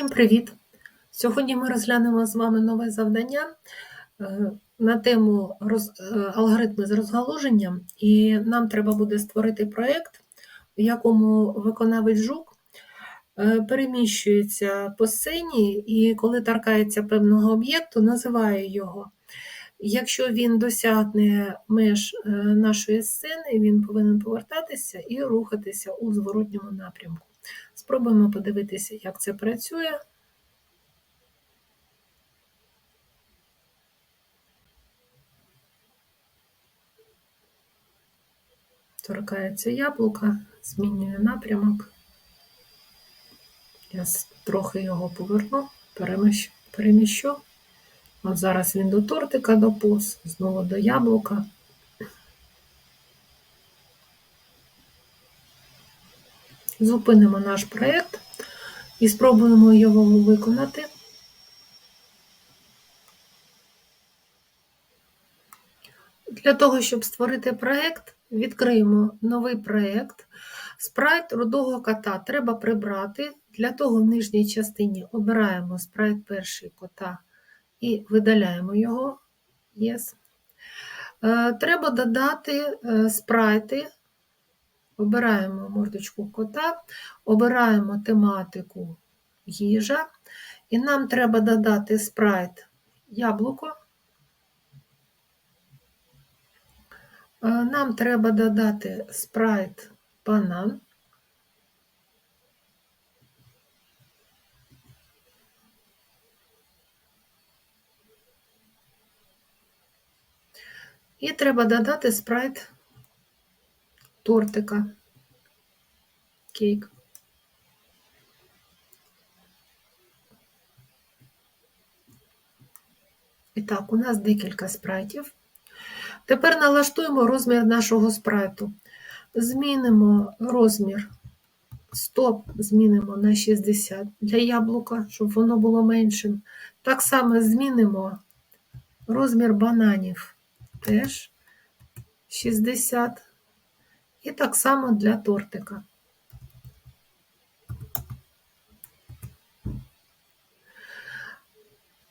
Всім привіт! Сьогодні ми розглянемо з вами нове завдання е, на тему роз- е, алгоритми з розгалуженням, і нам треба буде створити проєкт, в якому виконавець жук е, переміщується по сцені і коли торкається певного об'єкту, називає його. Якщо він досягне меж нашої сцени, він повинен повертатися і рухатися у зворотньому напрямку. Спробуємо подивитися, як це працює. Торкається яблука, змінює напрямок. Я трохи його поверну, переміщу. От зараз він до тортика доповз, знову до яблука. Зупинимо наш проєкт і спробуємо його виконати. Для того, щоб створити проєкт, відкриємо новий проєкт. Спрайт рудого кота треба прибрати. Для того в нижній частині обираємо спрайт перший кота і видаляємо його. Yes. Е, Треба додати е, спрайти. Обираємо мордочку кота, обираємо тематику їжа, і нам треба додати спрайт яблуко. Е, Нам треба додати спрайт банан. І треба додати спрайт тортика. Кейк. І так, у нас декілька спрайтів. Тепер налаштуємо розмір нашого спрайту. Змінимо розмір стоп, змінимо на 60 для яблука, щоб воно було меншим. Так само змінимо розмір бананів теж 60. І так само для тортика.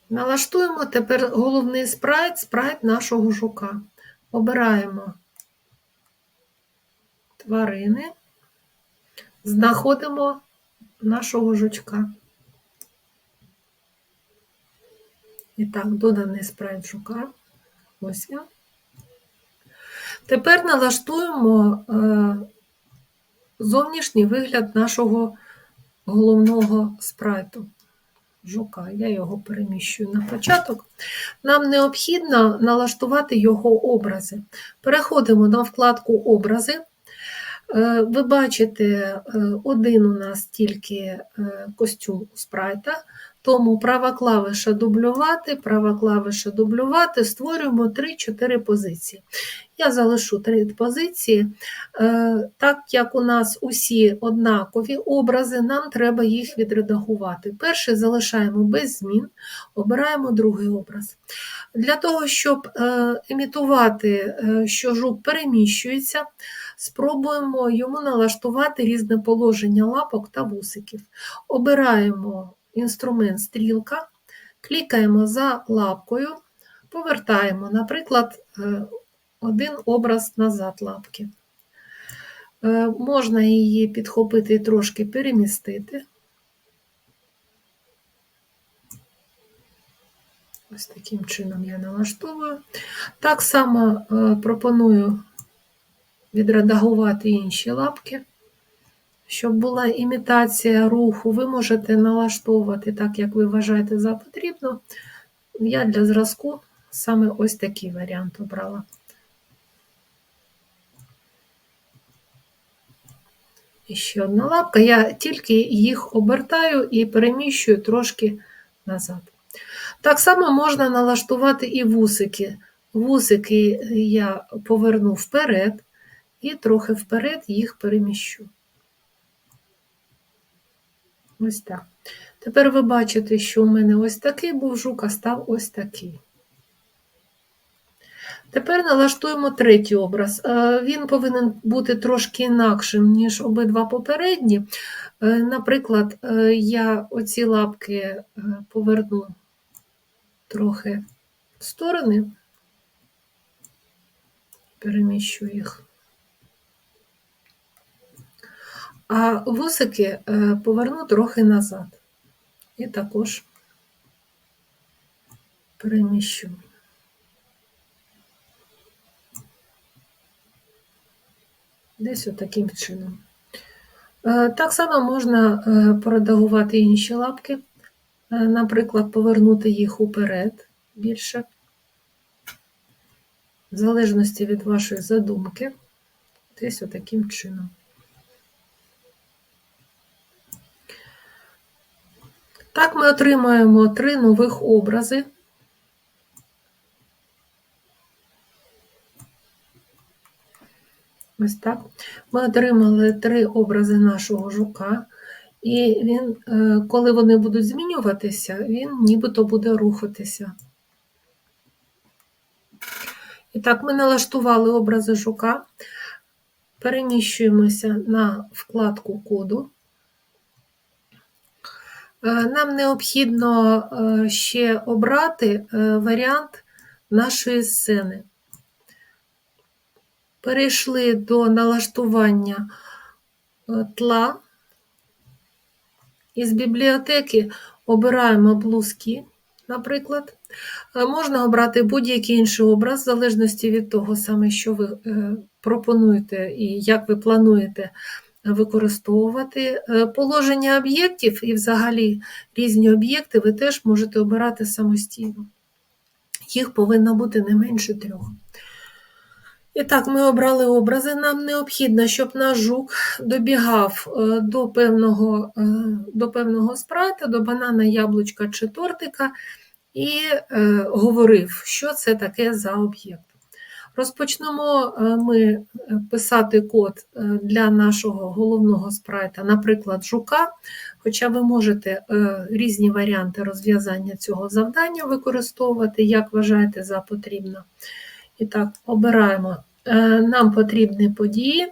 Налаштуємо тепер головний спрайт, спрайт нашого жука. Обираємо тварини, знаходимо нашого жучка. І так, доданий спрайт жука. Ось він. Тепер налаштуємо е, зовнішній вигляд нашого головного спрайту жука. Я його переміщую на початок. Нам необхідно налаштувати його образи. Переходимо на вкладку Образи. Е, Ви бачите, е, один у нас тільки костюм у спрайта, тому права клавиша дублювати, права клавиша дублювати, створюємо 3-4 позиції. Я залишу 3 позиції. Е, Так як у нас усі однакові образи, нам треба їх відредагувати. Перший залишаємо без змін, обираємо другий образ. Для того, щоб е, імітувати, е, що жук переміщується, спробуємо йому налаштувати різне положення лапок та вусиків. Обираємо інструмент стрілка, клікаємо за лапкою, повертаємо, наприклад, е, один образ назад лапки. Е, Можна її підхопити і трошки перемістити. Ось таким чином я налаштовую. Так само е, пропоную відредагувати інші лапки. Щоб була імітація руху, ви можете налаштовувати так, як ви вважаєте за потрібно. Я для зразку саме ось такий варіант обрала. І ще одна лапка. Я тільки їх обертаю і переміщую трошки назад. Так само можна налаштувати і вусики. Вусики я поверну вперед і трохи вперед їх переміщу. Ось так. Тепер ви бачите, що у мене ось такий був жук, а став ось такий. Тепер налаштуємо третій образ. Е, Він повинен бути трошки інакшим, ніж обидва попередні. Е, Наприклад, е, я оці лапки поверну трохи в сторони, переміщу їх. А вусики е, поверну трохи назад. І також переміщу. Десь отаким чином. Е, Так само можна е, поредагувати інші лапки, наприклад, повернути їх уперед більше, в залежності від вашої задумки, десь отаким чином. Так ми отримаємо три нових образи. Ось так. Ми отримали три образи нашого жука, і він, е, коли вони будуть змінюватися, він нібито буде рухатися. І так, ми налаштували образи жука, переміщуємося на вкладку коду. Е, Нам необхідно е, ще обрати е, варіант нашої сцени. Перейшли до налаштування тла. Із бібліотеки обираємо блузки, наприклад. Можна обрати будь-який інший образ, в залежності від того, саме, що ви пропонуєте і як ви плануєте використовувати. Е, Положення об'єктів і взагалі різні об'єкти ви теж можете обирати самостійно. Їх повинно бути не менше трьох. І так, ми обрали образи. Нам необхідно, щоб наш жук добігав е, до певного, е, до певного спрайта, до банана, яблучка чи тортика, і е, говорив, що це таке за об'єкт. Розпочнемо е, ми е, писати код е, для нашого головного спрайта, наприклад, жука, хоча ви можете різні варіанти розв'язання цього завдання використовувати, як вважаєте за потрібно. І так, обираємо нам потрібні події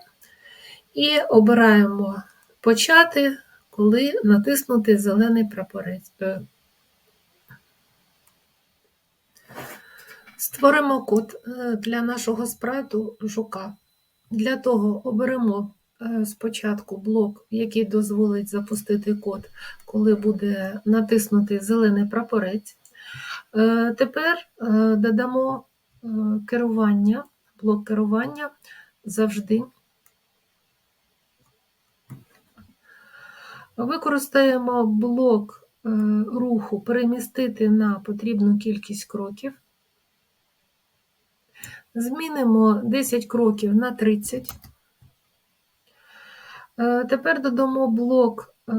і обираємо почати, коли натиснути зелений прапорець. Створимо код е, для нашого спрайту жука. Для того оберемо е, спочатку блок, який дозволить запустити код, коли буде натиснутий зелений прапорець. Е, Тепер додамо керування, блок керування завжди. Використаємо блок руху перемістити на потрібну кількість кроків. Змінимо 10 кроків на 30. Е, Тепер додамо блок е,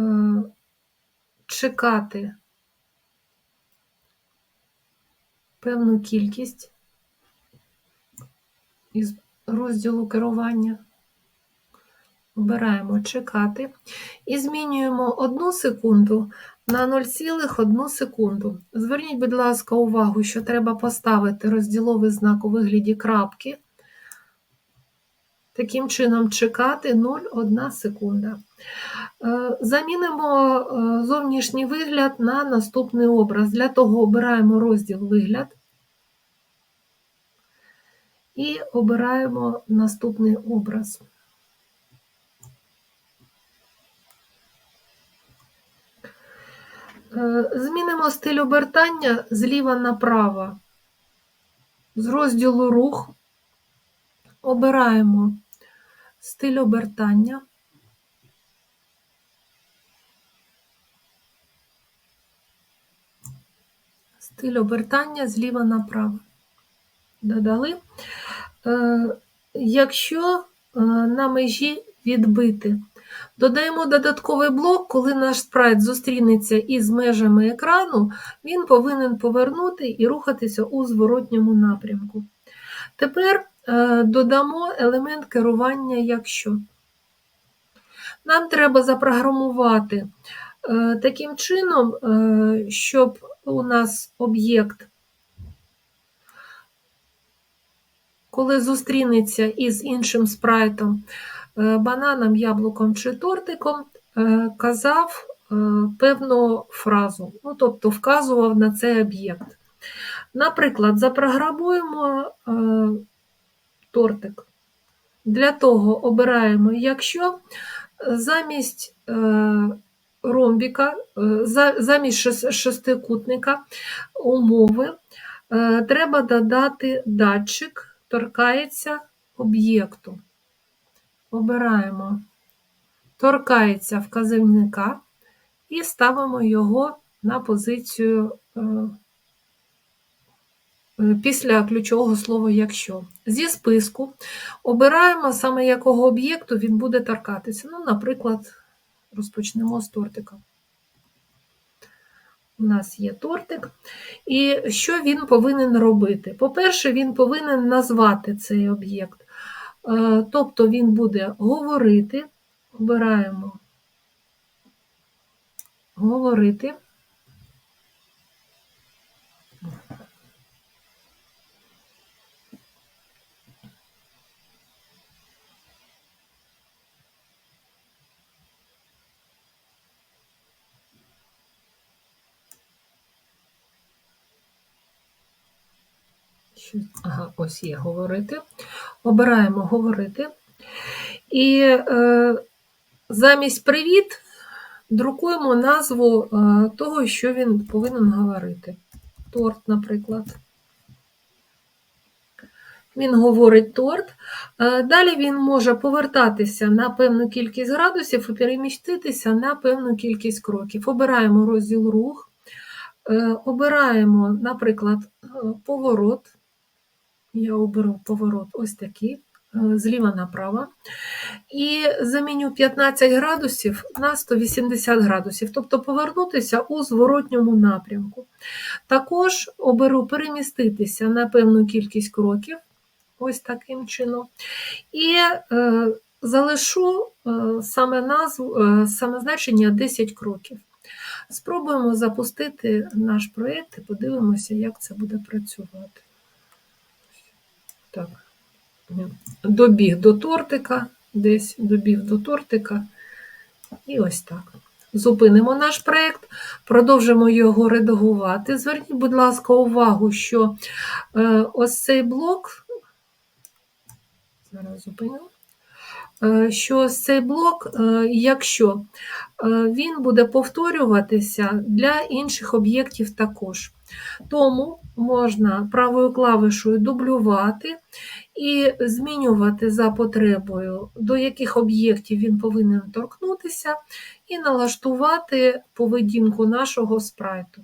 чекати певну кількість із розділу керування. Обираємо чекати і змінюємо 1 секунду на 0,1 секунду. Зверніть, будь ласка, увагу, що треба поставити розділовий знак у вигляді крапки. Таким чином, чекати 0,1 секунда. Е, Замінимо е, зовнішній вигляд на наступний образ. Для того обираємо розділ вигляд і обираємо наступний образ. Змінимо стиль обертання зліва направо. З розділу рух обираємо стиль обертання. Стиль обертання зліва направо. Додали. Е, Якщо е, на межі відбити, додаємо додатковий блок, коли наш спрайт зустрінеться із межами екрану, він повинен повернути і рухатися у зворотньому напрямку. Тепер е, додамо елемент керування якщо. Нам треба запрограмувати е, таким чином, е, щоб у нас об'єкт коли зустрінеться із іншим спрайтом, бананом, яблуком чи тортиком, е, казав е, певну фразу, ну, тобто вказував на цей об'єкт. Наприклад, запрограмуємо е, тортик. Для того обираємо, якщо замість е, ромбіка, е, замість шестикутника умови е, треба додати датчик, торкається об'єкту. Обираємо торкається вказівника і ставимо його на позицію е, е, після ключового слова якщо. Зі списку обираємо саме якого об'єкту він буде торкатися. Ну, наприклад, розпочнемо з тортика. У нас є тортик. І що він повинен робити? По-перше, він повинен назвати цей об'єкт. Е, Тобто він буде говорити, обираємо говорити. Ага, ось є говорити. Обираємо говорити. І е, замість привіт друкуємо назву е, того, що він повинен говорити. Торт, наприклад. Він говорить торт. Е, Далі він може повертатися на певну кількість градусів і переміститися на певну кількість кроків. Обираємо розділ рух, е, обираємо, наприклад, е, поворот. Я оберу поворот ось такий, е, зліва направо. І заміню 15 градусів на 180 градусів, тобто повернутися у зворотньому напрямку. Також оберу переміститися на певну кількість кроків, ось таким чином. І е, залишу е, саме назву, е, саме значення 10 кроків. Спробуємо запустити наш проєкт і подивимося, як це буде працювати. Так. Добіг до тортика, десь добіг до тортика. І ось так. Зупинимо наш проєкт, продовжимо його редагувати. Зверніть, будь ласка, увагу, що е, ось цей блок, зараз зупиню, що ось цей блок, е, якщо е, він буде повторюватися для інших об'єктів також. Тому можна правою клавишою дублювати і змінювати за потребою, до яких об'єктів він повинен торкнутися, і налаштувати поведінку нашого спрайту.